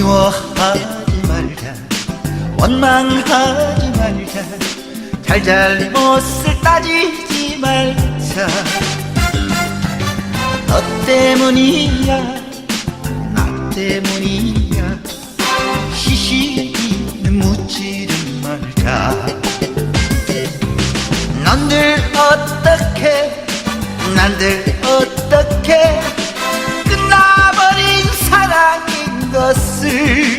미워하지 말자. 원망하지 말자. 잘잘못을 따지지 말자. 너 때문이야 나 때문이야. 시시는 묻지는 말자. 넌들 어떻게 난들 어떻게 것을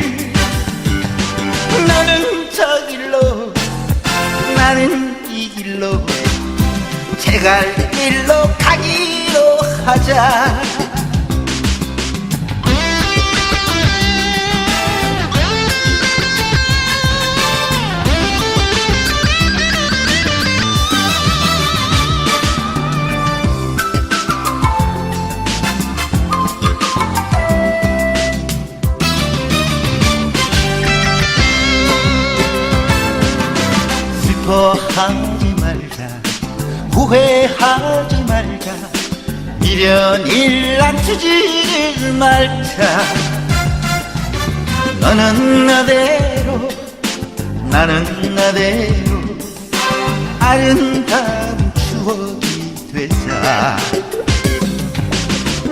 너는 저 길로 나는 이 길로 제갈 길로 가기로 하자 슬퍼하지 말자. 후회하지 말자. 미련 일랑 주지를 말자. 너는 나대로 나는 나대로 아름다운 추억이 되자.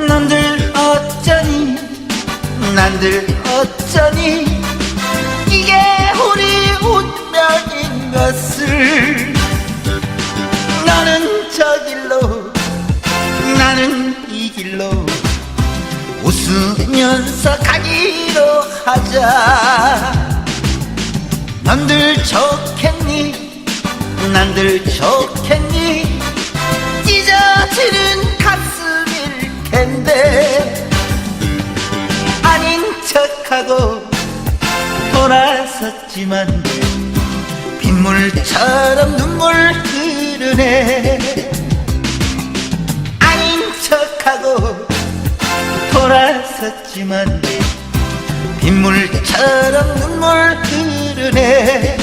난들 어쩌니 난들 어쩌니 나는 이 길로 웃으면서 가기로 하자. 난들 좋겠니? 난들 좋겠니? 찢어지는 가슴일 텐데. 아닌 척하고 돌아섰지만 빗물처럼 눈물 흐르네 돌아섰지만 빗물처럼 눈물 흐르네